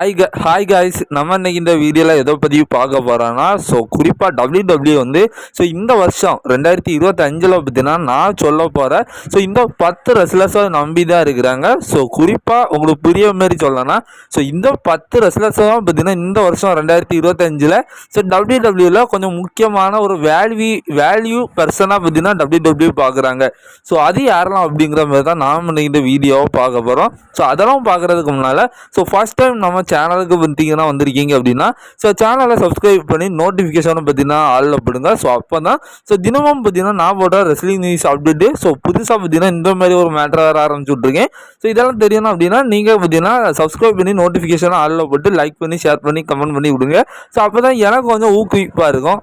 Hi க hi guys நம்ம இன்னைக்கு இந்த வீடியோவில் எதை பற்றி பார்க்க போகிறோன்னா ஸோ குறிப்பாக டபிள்யூ டபிள்யூ வந்து ஸோ இந்த வருஷம் ரெண்டாயிரத்தி இருபத்தஞ்சில் பார்த்தீங்கன்னா நான் சொல்ல போகிறேன் ஸோ இந்த பத்து ரெஸ்லர்ஸை நம்பி தான் இருக்கிறாங்க. ஸோ குறிப்பாக உங்களுக்கு புரிய மாரி சொல்லணும்னா ஸோ இந்த பத்து ரெஸ்லர்ஸை தான் பார்த்தீங்கன்னா இந்த வருஷம் ரெண்டாயிரத்தி இருபத்தஞ்சில் ஸோ டபிள்யூ டபிள்யூவில் கொஞ்சம் முக்கியமான ஒரு வேல்யூ வேல்யூ பர்சனாக பார்த்தீங்கன்னா டபிள்யூ டபிள்யூ பார்க்குறாங்க. ஸோ அது யாரெல்லாம் அப்படிங்கிற மாதிரி தான் நாம் இன்னைக்கு இந்த வீடியோவை பார்க்க போகிறோம் ஸோ அதெல்லாம் பார்க்குறதுக்கு முன்னால் ஸோ ஃபஸ்ட் டைம் நம்ம சேனலுக்கு பார்த்தீங்கன்னா வந்திருக்கீங்க அப்படின்னா ஸோ சேனலை சப்ஸ்கிரைப் பண்ணி நோட்டிஃபிகேஷனை பார்த்தீங்கன்னா ஆளில் போடுங்க. ஸோ அப்போ தான் ஸோ தினமும் பார்த்தீங்கன்னா நான் போட்ட ரெஸ்லிங் நியூஸ் அப்டேட்டு ஸோ புதுசாக பார்த்தீங்கன்னா இந்த மாதிரி ஒரு மேட்டர் வர ஆரம்பிச்சு விட்ருக்கேன் ஸோ இதெல்லாம் தெரியணும் அப்படின்னா நீங்கள் பார்த்தீங்கன்னா சப்ஸ்கிரைப் பண்ணி நோட்டிஃபிகேஷனை ஆளில் போட்டு லைக் பண்ணி ஷேர் பண்ணி கமெண்ட் பண்ணி விடுங்க. ஸோ அப்போ தான் எனக்கு கொஞ்சம் ஊக்குவிப்பாக இருக்கும்.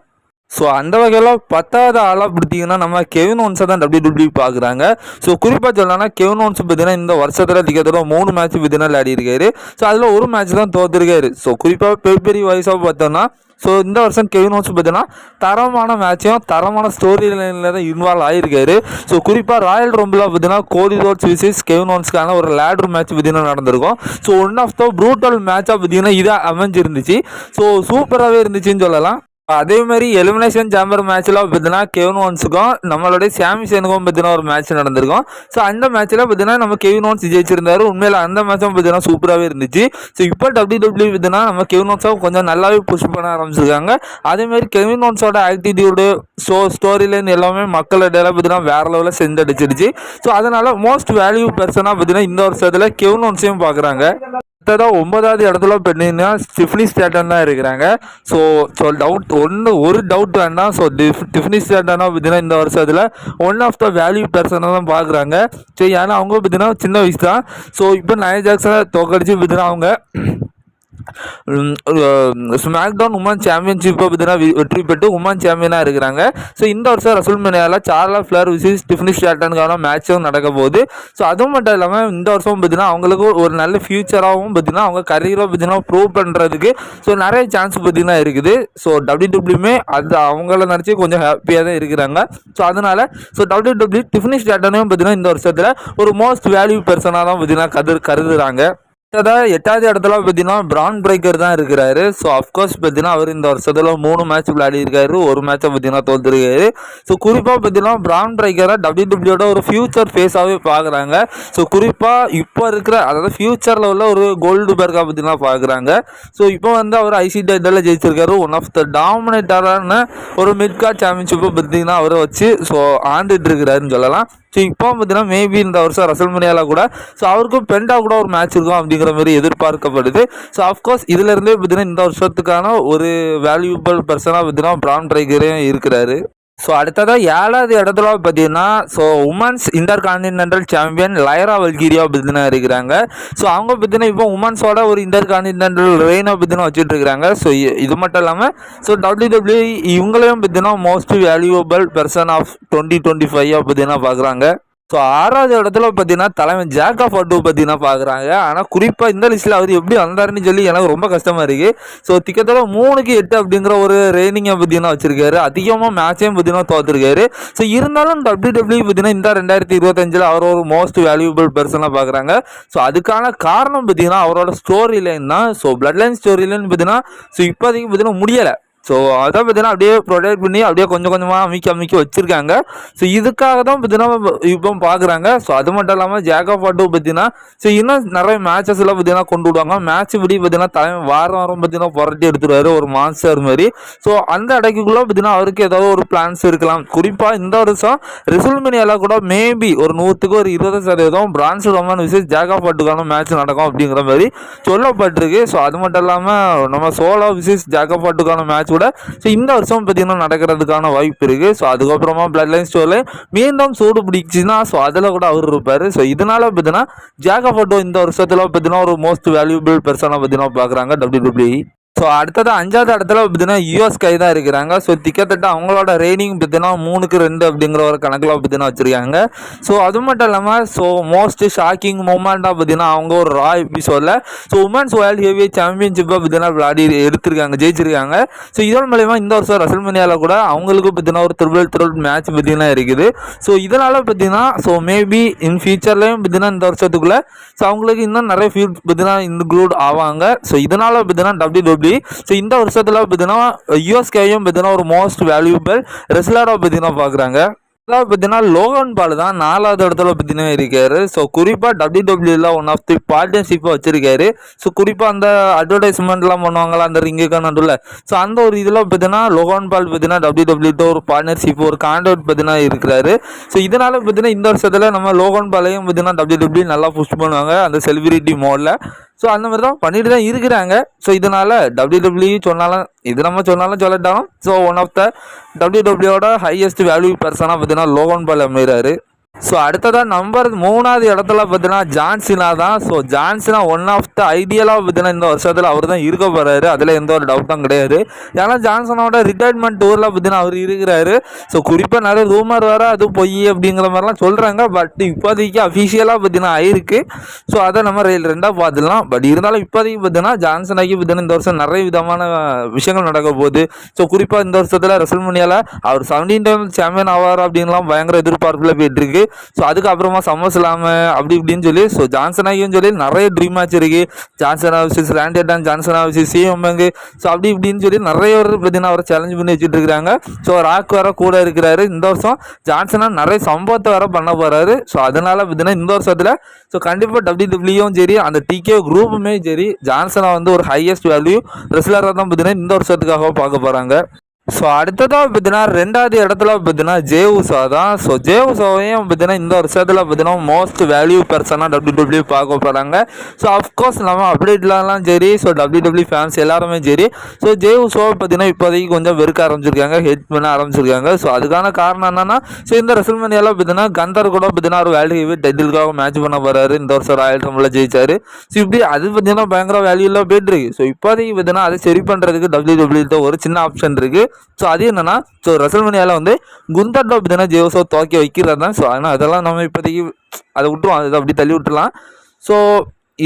ஸோ அந்த வகையில் பத்தாவது ஆளாக பிடிச்சிங்கன்னா நம்ம கெவின் ஒன்ஸை தான் டபிள்யூ டபிள்யூ பார்க்குறாங்க. ஸோ குறிப்பாக சொல்லலாம்னா கெவின் ஒன்ஸ் பார்த்தீங்கன்னா இந்த வருஷத்தில் திக்கத்தோட மூணு மேட்ச் பார்த்தீங்கன்னா விளையாடிருக்காரு ஸோ அதில் ஒரு மேட்ச் தான் தோத்துருக்காரு. ஸோ குறிப்பாக பெரிய பெரிய வயசாக பார்த்தோம்னா ஸோ இந்த வருஷம் கெவின் ஓன்ஸ் பார்த்தீங்கன்னா தரமான மேட்சையும் தரமான ஸ்டோரி லைனில் தான் இன்வால்வ் ஆகியிருக்காரு ஸோ குறிப்பாக ராயல் ரொம்பில் பார்த்தீங்கன்னா கோடி ரோட்ஸ் விசிஸ் கெவின் ஓன்ஸ்க்கான ஒரு லேட்ரு மேட்ச் பார்த்தீங்கன்னா நடந்திருக்கும். So one of the brutal மேட்சாக பார்த்தீங்கன்னா இதாக அமைஞ்சிருந்துச்சு. ஸோ சூப்பராகவே இருந்துச்சுன்னு சொல்லலாம். அதே மாதிரி எலிமினேஷன் சாம்பர் மேட்ச்சில் பார்த்தீங்கன்னா கெவின் ஓன்ஸுக்கும் நம்மளுடைய சாமி சேனுக்கும் பார்த்தீங்கன்னா ஒரு மேட்ச் நடந்திருக்கும். ஸோ அந்த மேட்ச்சில் பார்த்தீங்கன்னா நம்ம கெவின் ஓன்ஸ் ஜெயிச்சிருந்தாரு. உண்மையில் அந்த மேட்சும் பார்த்தீங்கன்னா சூப்பராகவே இருந்துச்சு. ஸோ இப்போ டபிள்யூ டபிள்யூ பார்த்தீங்கன்னா நம்ம கெவின் ஓன்ஸாக கொஞ்சம் நல்லாவே புஷ் பண்ண ஆரம்பிச்சிருக்காங்க. அதே மாதிரி கெவின் ஓன்ஸோட ஆக்டிடியூடு ஸோ ஸ்டோரி லைன் எல்லாமே மக்களிடையில பார்த்தீங்கன்னா வேற லெவலில் செஞ்சடிச்சிருச்சு ஸோ அதனால மோஸ்ட் வேல்யூ பர்சனாக பார்த்தீங்கன்னா இந்த வருஷத்தில் கெவின் ஓன்ஸையும் பார்க்குறாங்க அடுத்ததாக ஒன்பதாவது இடத்துல பார்த்தீங்கன்னா ஸ்டிஃப்னி ஸ்டேட்டன் தான் இருக்கிறாங்க. ஸோ ஸோ டவுட் ஒன்று ஒரு டவுட் வேண்டாம். ஸோ டிஃப் டிஃப்னி ஸ்டேட்டனாக பார்த்தீங்கன்னா இந்த வருஷத்தில் ஒன் ஆஃப் த வேல்யூ பர்சனாக தான் பார்க்குறாங்க ஸோ ஏன்னா அவங்க பார்த்தீங்கன்னா சின்ன வயசு தான் ஸோ இப்போ நயன் ஜாக்சனை தோக்கடிச்சு பார்த்தீங்கன்னா அவங்க. ஸ்மாக் டவுன் உமன் சாம்பியன்ஷிப்பை பார்த்தீங்கன்னா வெற்றி பெற்று உமன் சாம்பியனாக இருக்கிறாங்க. ஸோ இந்த வருஷம் ரசூல் மணியால் சார்லா ஃபிளர் விசிஸ் டிஃபினி ஸ்டாட்டனுக்கான மேட்சும் நடக்க போகுது. ஸோ அதுவும் மட்டும் இல்லாமல் இந்த வருஷம் பார்த்தீங்கன்னா அவங்களுக்கு ஒரு நல்ல ஃபியூச்சராகவும் பார்த்தீங்கன்னா அவங்க கரியரை பார்த்தீங்கன்னா ப்ரூவ் பண்ணுறதுக்கு ஸோ நிறைய சான்ஸ் பார்த்தீங்கன்னா இருக்குது. ஸோ டபிள்யூ டபிள்யூமே அது அவங்கள நினச்சி கொஞ்சம் ஹாப்பியாக தான் இருக்கிறாங்க. ஸோ அதனால் ஸோ டபிள்யூ டபிள்யூ டிஃபினி ஸ்டாட்டனையும் பார்த்தீங்கன்னா இந்த வருஷத்தில் ஒரு மோஸ்ட் வேல்யூ பர்சனாக தான் பார்த்தீங்கன்னா கரு கருதுகிறாங்க அதாவது எட்டாவது இடத்துல பார்த்தீங்கன்னா பிரான் பிரேக்கர் தான் இருக்கிறாரு. ஸோ அஃப்கோர்ஸ் பார்த்தீங்கன்னா அவர் இந்த வருஷத்தில் மூணு மேட்ச் விளையாடிருக்காரு ஒரு மேட்சை பார்த்தீங்கன்னா தோத்துருக்காரு. ஸோ குறிப்பாக பார்த்தீங்கன்னா பிரான் பிரேக்கரை டபிள்யூ டபிள்யூட ஒரு ஃபியூச்சர் ஃபேஸாகவே பார்க்குறாங்க. ஸோ குறிப்பாக இப்போ இருக்கிற அதாவது ஃபியூச்சரில் உள்ள ஒரு கோல்டு பேர்க்காக பார்த்தீங்கன்னா பார்க்குறாங்க. ஸோ இப்போ வந்து அவர் ஐசி டைட்டில் ஜெயிச்சிருக்காரு. ஒன் ஆஃப் த டாமினேட்டரான ஒரு மிட் கார்ட் சாம்பியன்ஷிப்பை பார்த்தீங்கன்னா அவரை வச்சு ஸோ ஆண்டுட்டு இருக்கிறாருன்னு சொல்லலாம். ஸோ இப்போ பார்த்தீங்கன்னா மேபி இந்த வருஷம் ரசல் கூட ஸோ அவருக்கும் பெண்டா கூட ஒரு மேட்ச் இருக்கும் அப்படிங்கிற மாதிரி எதிர்பார்க்கப்படுது. ஸோ அஃப்கோர்ஸ் இதுலேருந்தே பார்த்தீங்கன்னா இந்த வருஷத்துக்கான ஒரு வேல்யூபிள் பர்சனாக பார்த்தீங்கன்னா பிரான் ட்ரைகரே இருக்கிறாரு. ஸோ அடுத்ததாக ஏழாவது இடத்துல பார்த்தீங்கன்னா so women's intercontinental champion Lyra Valkyria பார்த்தீங்கன்னா இருக்கிறாங்க. ஸோ அவங்க பார்த்தீங்கன்னா இப்போ உமன்ஸோட ஒரு இன்டர் கான்டினென்டல் ரெயினை பார்த்தீங்கன்னா வச்சுட்டு இருக்கிறாங்க ஸோ இது மட்டும் இல்லாமல் ஸோ டபிள்யூ டபிள்யூ இவங்களையும் பார்த்தீங்கன்னா most valuable person of twenty twenty five பார்த்தீங்கன்னா பார்க்குறாங்க. ஸோ ஆறாவது இடத்துல பார்த்தீங்கன்னா தலைமை ஜாக் ஆஃப் அட்டு பார்த்தீங்கன்னா பார்க்குறாங்க. ஆனால் குறிப்பாக இந்த லிஸ்ட்டில் அவர் எப்படி வந்தாருன்னு சொல்லி எனக்கு ரொம்ப கஷ்டமாக இருக்குது ஸோ திக்கத்தோட மூணுக்கு எட்டு அப்படிங்கிற ஒரு ரேனிங்கை பார்த்தீங்கன்னா வச்சிருக்காரு. அதிகமாக மேட்சையும் பார்த்தீங்கன்னா தோத்துருக்காரு. ஸோ இருந்தாலும் டபிள்யூ டபிள்யூ பார்த்தீங்கன்னா இந்த ரெண்டாயிரத்தி இருபத்தஞ்சில் அவர் ஒரு மோஸ்ட் வேல்யூபிள் பர்சனாக பார்க்குறாங்க. ஸோ அதுக்கான காரணம் பார்த்தீங்கன்னா அவரோட ஸ்டோரி லைன் தான். So blood line story line பார்த்தீங்கன்னா ஸோ இப்போதைக்கு பார்த்தீங்கன்னா முடியலை. ஸோ அதை பார்த்தீங்கன்னா அப்படியே ப்ரொடெக்ட் பண்ணி அப்படியே கொஞ்சம் கொஞ்சமாக அமைக்க அமைக்க வச்சுருக்காங்க. ஸோ இதுக்காக தான் பார்த்தீங்கன்னா இப்போ பார்க்குறாங்க ஸோ அது மட்டும் இல்லாமல் ஜேக்கா ஆட்டோ பார்த்தீங்கன்னா ஸோ இன்னும் நிறைய மேட்சஸ் எல்லாம் பார்த்தீங்கன்னா கொண்டு விடுவாங்க. மேட்ச் இப்படி பார்த்தீங்கன்னா தலைமை வாரம் வாரம் பார்த்தீங்கன்னா புரட்டி எடுத்துருவாரு ஒரு மான்ஸ்டர் மாதிரி. ஸோ அந்த இடைக்குள்ளே பார்த்தீங்கன்னா அவருக்கு ஏதாவது ஒரு பிளான்ஸ் இருக்கலாம். குறிப்பாக இந்த வருஷம் ரிசல்மனியால கூட மேபி ஒரு நூற்றுக்கு ஒரு இருபது சதவீதம் பிரான்ஸ் ரோமன் விசேஷ் ஜேக்கா ஆட்டுக்கான மேட்ச் நடக்கும் அப்படிங்கிற மாதிரி சொல்லப்பட்டிருக்கு. ஸோ அது மட்டும் இல்லாமல் நம்ம சோலோ விசேஷ் ஜேக்கப் ஆட்டுக்கான மேட்ச் கூட. ஸோ இந்த வருஷம் பார்த்தீங்கன்னா நடக்கிறதுக்கான வாய்ப்பு இருக்குது ஸோ அதுக்கப்புறமா பிளட் லைன் ஸ்டோரில் மீண்டும் சூடு பிடிச்சின்னா ஸோ அதில் கூட அவர் இருப்பார். ஸோ இதனால பார்த்தீங்கன்னா ஜாகா ஃபோட்டோ இந்த வருஷத்தில் பார்த்தீங்கன்னா ஒரு மோஸ்ட் வேல்யூபிள் பர்சனாக பார்த்தீங்கன்னா பார்க்குறாங்க டபிள்யூ ஸோ அடுத்தது அஞ்சாவது இடத்துல பார்த்தீங்கன்னா யூஎஸ்கை தான் இருக்கிறாங்க. ஸோ திக்கத்தட்ட அவங்களோட ரேட்டிங் பார்த்தீங்கன்னா மூணுக்கு ரெண்டு அப்படிங்கிற ஒரு கணக்கில் பார்த்தீங்கன்னா வச்சுருக்காங்க. ஸோ அது மட்டும் இல்லாமல் ஸோ மோஸ்ட் ஷாக்கிங் மூமெண்ட்டாக பார்த்தீங்கன்னா அவங்க ஒரு ரா எபிசோடில் ஸோ உமன்ஸ் வேர்ல்டு ஹெவி சாம்பியன்ஷிப்பை பார்த்தீங்கன்னா விளையாடி எடுத்திருக்காங்க ஜெயிச்சிருக்காங்க. ஸோ இதன் மூலயமா இந்த வருஷம் ரசல்மனியாவில் கூட அவங்களுக்கு பார்த்தீங்கன்னா ஒரு த்ரிபிள் த்ரிபிள் மேட்ச் பார்த்தீங்கன்னா இருக்குது. ஸோ இதனால் பார்த்தீங்கன்னா ஸோ மேபி இன் ஃபியூச்சர்லேயும் பார்த்தீங்கன்னா இந்த வருஷத்துக்குள்ளே ஸோ அவங்களுக்கு இன்னும் நிறைய ஃபீல்ட் பார்த்தீங்கன்னா இன்க்ளூட் ஆவாங்க. ஸோ இதனால் பார்த்தீங்கன்னா டபிள்யூ டபிள்யூ ஸோ இந்த வருஷத்தில் பார்த்தீங்கன்னா யூஎஸ்கேயும் பார்த்தீங்கன்னா ஒரு மோஸ்ட் வேல்யூபிள் ரெஸ்லராக பார்த்தீங்கன்னா பார்க்குறாங்க அதாவது பார்த்தீங்கன்னா லோகன் பால் தான் நாலாவது இடத்துல பார்த்தீங்கன்னா இருக்காரு. ஸோ குறிப்பாக டபிள்யூ டபிள்யூல ஒன் ஆஃப் தி பார்ட்னர்ஷிப்பை வச்சிருக்காரு. ஸோ குறிப்பாக அந்த அட்வர்டைஸ்மெண்ட்லாம் பண்ணுவாங்களா அந்த ரிங்குக்கு நடுவில் ஸோ அந்த ஒரு இதில் பார்த்தீங்கன்னா லோகன் பால் பார்த்தீங்கன்னா டபிள்யூ டபிள்யூட்ட ஒரு பார்ட்னர்ஷிப் ஒரு கான்ட்ராக்ட் பார்த்தீங்கன்னா இருக்கிறாரு. ஸோ இதனால் பார்த்தீங்கன்னா இந்த வருஷத்தில் நம்ம லோகன் பாலையும் பார்த்தீங்கன்னா டபிள்யூ டபிள்யூ நல்லா புஷ் பண்ணுவாங்க. அந்த செலிபிரிட்டி மோடில் ஸோ அந்த மாதிரி தான் பண்ணிட்டு தான் இருக்கிறாங்க. ஸோ இதனால் டபிள்யூ டபிள்யூ சொன்னாலும் இது நம்ம சொன்னாலும் சொல்லட்டாலும் so one of the W டபிள்யூட highest value பர்சனாக பார்த்தீங்கன்னா லோகன் பால் அமைகிறாரு ஸோ அடுத்ததாக நம்பர் மூணாவது இடத்துல பார்த்தீங்கன்னா ஜான்சினா தான். So John Cena one of the ஐடியலாக பார்த்தீங்கன்னா இந்த வருஷத்தில் அவர் தான் இருக்க போகிறாரு அதில் எந்த ஒரு டவுட்டும் கிடையாது. ஏன்னா ஜான்சனோட ரிட்டையர்மெண்ட் டூரில் பார்த்தீங்கன்னா அவர் இருக்கிறாரு. ஸோ குறிப்பாக நிறைய ரூமர் வேறு அது பொய் அப்படிங்கிற மாதிரிலாம் சொல்கிறாங்க பட் இப்போதைக்கு அஃபிஷியலாக பார்த்தீங்கன்னா ஆயிருக்கு. ஸோ அதை நம்ம ரயில் ரெண்டாக பார்த்துக்கலாம் பட் இருந்தாலும் இப்போதைக்கு பார்த்தீங்கன்னா ஜான்சனாக்கி பார்த்தீங்கன்னா இந்த வருஷம் நிறைய விதமான விஷயங்கள் நடக்க போகுது. ஸோ குறிப்பாக இந்த வருஷத்தில் ரெசல்மனியாவில் அவர் செவன்டீன் டைம் சாம்பியன் ஆவார் அப்படின்லாம் பயங்கர எதிர்பார்ப்பில் போயிட்டுருக்கு ஸோ அதுக்கப்புறமா சம்மர்ஸ்லாமு அப்படி இப்படின்னு சொல்லி ஸோ ஜான்சனாகியும் சொல்லி நிறைய ட்ரீம் மேட்ச் இருக்கு. ஜான்சன் ஆஃபீஸ் ரேண்டேட்டன் ஜான்சனா விசிஸ் சிஎம்எங்கு ஸோ அப்படி இப்படின்னு சொல்லி நிறைய பேர் பார்த்தீங்கன்னா அவரை சேலஞ்ச் பண்ணி வச்சுட்டு இருக்காங்க. ஸோ ராக் வேற கூட இருக்கிறாரு இந்த வருஷம். ஜான்சனா நிறைய சம்பவத்தை வேற பண்ண போறாரு. ஸோ அதனால பார்த்தீங்கன்னா இந்த வருஷத்தில் ஸோ கண்டிப்பாக டபிள்யூ டபிள்யூயும் சரி அந்த டிகே குரூப்புமே சரி ஜான்சனா வந்து ஒரு ஹையஸ்ட் வேல்யூ ரெஸ்லராக தான் பார்த்தீங்கன்னா இந்த வருஷத்துக்காக பார்க்க போகிறாங்க ஸோ அடுத்ததாக பார்த்தீங்கன்னா ரெண்டாவது இடத்துல பார்த்தீங்கன்னா ஜேவுசா தான். ஸோ ஜேவுசாவையும் பார்த்தீங்கன்னா இந்த வருஷத்தில் பார்த்தீங்கன்னா மோஸ்ட் வேல்யூ பர்சனாக டபிள்யூ டபிள்யூ பார்க்க போகிறாங்க ஸோ அஃப்கோர்ஸ் நம்ம அப்டேட்லாம் சரி. ஸோ டபிள்யூ டபிள்யூ ஃபேன்ஸ் எல்லாருமே சரி. ஸோ ஜேவுசாவை பார்த்தீங்கன்னா இப்போதைக்கு கொஞ்சம் வெறுக்க ஆரம்பிச்சிருக்காங்க. ஹெட் பண்ண ஆரம்பிச்சிருக்காங்க. ஸோ அதுக்கான காரணம் என்னன்னா ஸோ இந்த ரெசல்மனியாவில் பார்த்தீங்கன்னா கந்தர் கூட பார்த்தீங்கன்னா ஒரு வேல்யூ ஹெவி டைட்டிலுக்காக மேட்ச் பண்ண போகிறாரு இந்த வருஷம் ராயல் ரம்பில் ஜெயிச்சாரு. ஸோ இப்படி அது பார்த்தீங்கன்னா பயங்கர வேல்யூலாம் போயிட்டு இருக்கு. ஸோ இப்போதைக்கு பார்த்தீங்கன்னா அதை சரி பண்ணுறதுக்கு டபிள்யூ டபிள்யூ ஒரு சின்ன ஆப்ஷன் இருக்குது ஸோ அது என்னென்னா ஸோ ரெசல்மனியாவில் வந்து குந்தா டாப் தானே ஜேவசோ தோக்கி வைக்கிறது தான். ஸோ ஆனால் அதெல்லாம் நம்ம இப்போதைக்கு அதை விட்டுருவோம். அதை அப்படி தள்ளி விட்டுலாம் ஸோ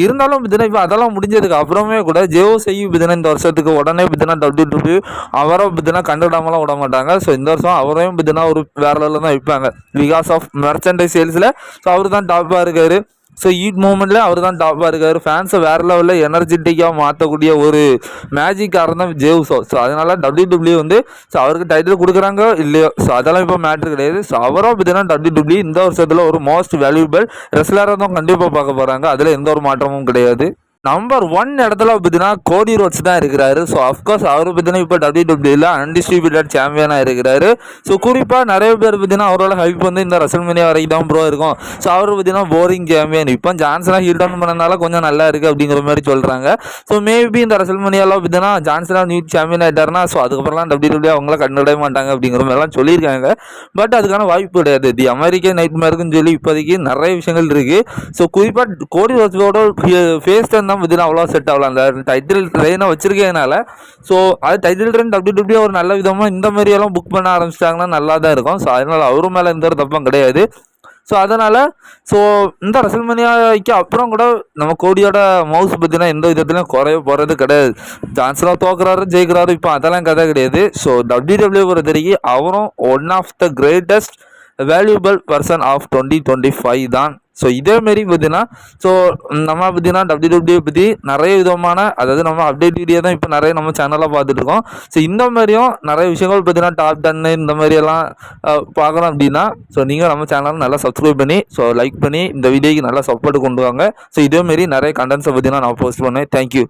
இருந்தாலும் பார்த்தீங்கன்னா இப்போ அதெல்லாம் முடிஞ்சதுக்கு அப்புறமே கூட ஜேஓ செய்யும் பார்த்தீங்கன்னா இந்த வருஷத்துக்கு. உடனே பார்த்தீங்கன்னா டபிள்யூ டபிள்யூ அவரை பார்த்தீங்கன்னா கண்டுவிடாமலாம் விட மாட்டாங்க. ஸோ இந்த வருஷம் அவரையும் பார்த்தீங்கன்னா ஒரு வேற லெவலில் தான் வைப்பாங்க. பிகாஸ் ஆஃப் மெர்ச்சன்டைஸ் சேல்ஸில் ஸோ அவர் தான் டாப்பாக இருக்காரு. ஸோ ஈட் மூமெண்ட்டில் அவர் தான் டாப்பாக இருக்கார். ஃபேன்ஸை வேறு லெவலில் எனர்ஜெட்டிக்காக மாற்றக்கூடிய ஒரு மேஜிக்காரன் தான் ஜேவ்ஸோ ஸோ அதனால் டபிள்யூ டபிள்யூ வந்து ஸோ அவருக்கு டைட்டில் கொடுக்குறாங்க இல்லையோ? ஸோ அதெல்லாம் இப்போ மேட்ரு கிடையாது. ஸோ அவரும் பார்த்தீங்கன்னா டபிள்யூ டபிள்யூ இந்த வருஷத்தில் ஒரு மோஸ்ட் வேல்யூபிள் ரெஸ்லராக தான் கண்டிப்பாக பார்க்க போகிறாங்க அதில் எந்த ஒரு மாற்றமும் கிடையாது. நம்பர் ஒன் இடத்துல பார்த்தீங்கன்னா கோடி ரோட்ஸ் தான் இருக்கிறாரு. ஸோ அஃப்கோர்ஸ் அவர் பார்த்தீங்கன்னா இப்போ டபிள்யூ டபிள்யூல அன்டிஸ்ட்ரிபியூட்டட் சாம்பியனாக இருக்கிறாரு. ஸோ குறிப்பாக நிறைய பேர் பார்த்தீங்கன்னா அவரோட ஹைப் வந்து இந்த ரசல்மேனியா வரைக்கும் தான் ப்ரோ இருக்கும். ஸோ அவர் பார்த்தீங்கன்னா போரிங் சாம்பியன் இப்போ ஜான்சனாக ஹீல் டவுன் பண்ணனால கொஞ்சம் நல்லா இருக்குது அப்படிங்கிற மாதிரி சொல்கிறாங்க ஸோ மேபி இந்த ரசல்மேனியாவில் பார்த்தீங்கன்னா ஜான்சனாக நியூ சாம்பியன் ஆகிட்டார்னா ஸோ அதுக்கப்புறம்லாம் டபிள்யூ டபிள்யூ அவங்கள கண்டுவிட மாட்டாங்க அப்படிங்கிற மாதிரிலாம் சொல்லியிருக்காங்க. பட் அதுக்கான வாய்ப்பு கிடையாது. தி அமெரிக்கன் நைட் மேருக்குன்னு சொல்லி இப்போதைக்கு நிறைய விஷயங்கள் இருக்குது ஸோ குறிப்பாக கோடி ரோட்ஸோட ஃபேஸ் தான் பார்த்தீங்கன்னா அவ்வளோ செட் ஆகலாம் அந்த டைட்டில் ட்ரெயினை வச்சிருக்கதுனால ஸோ அது டைட்டில் ட்ரெயின் டபிள்யூ டபிள்யூ ஒரு நல்ல விதமாக இந்த மாதிரியெல்லாம் புக் பண்ண ஆரம்பிச்சிட்டாங்கன்னா நல்லா தான் இருக்கும். ஸோ அதனால் அவரு மேலே எந்த ஒரு தப்பும் கிடையாது. ஸோ அதனால் ஸோ இந்த ரசல்மனியாக்கு அப்புறம் கூட நம்ம கோடியோட மவுஸ் பார்த்தீங்கன்னா எந்த விதத்துலையும் குறைய போகிறது கிடையாது. சான்ஸ்லாம் தோக்குறாரு ஜெயிக்கிறாரு இப்போ அதெல்லாம் கதை கிடையாது. ஸோ டபிள்யூ டபிள்யூ பொறுத்த வரைக்கும் அவரும் one of the greatest valuable person of twenty twenty five தான். ஸோ இதேமாரி பார்த்தீங்கன்னா ஸோ நம்ம பார்த்தீங்கன்னா டபிள்யூ டபிள்யூ பற்றி நிறைய விதமான அதாவது நம்ம அப்டேட் வீடியோ தான் இப்போ நிறைய நம்ம சேனலாக பார்த்துட்ருக்கோம் ஸோ இந்த மாதிரியும் நிறைய விஷயங்கள் பார்த்தீங்கன்னா டாப் டன்னு இந்த மாதிரியெல்லாம் அஹ், பார்க்கணும் அப்படின்னா ஸோ நீங்கள் நம்ம சேனலை நல்லா சப்ஸ்கிரைப் பண்ணி ஸோ லைக் பண்ணி இந்த வீடியோக்கு நல்லா சப்போர்ட் கொண்டு வாங்க. ஸோ இதேமாரி நிறைய கண்டென்ட்ஸை பார்த்தீங்கன்னா நான் போஸ்ட் பண்ணேன் தேங்க்யூ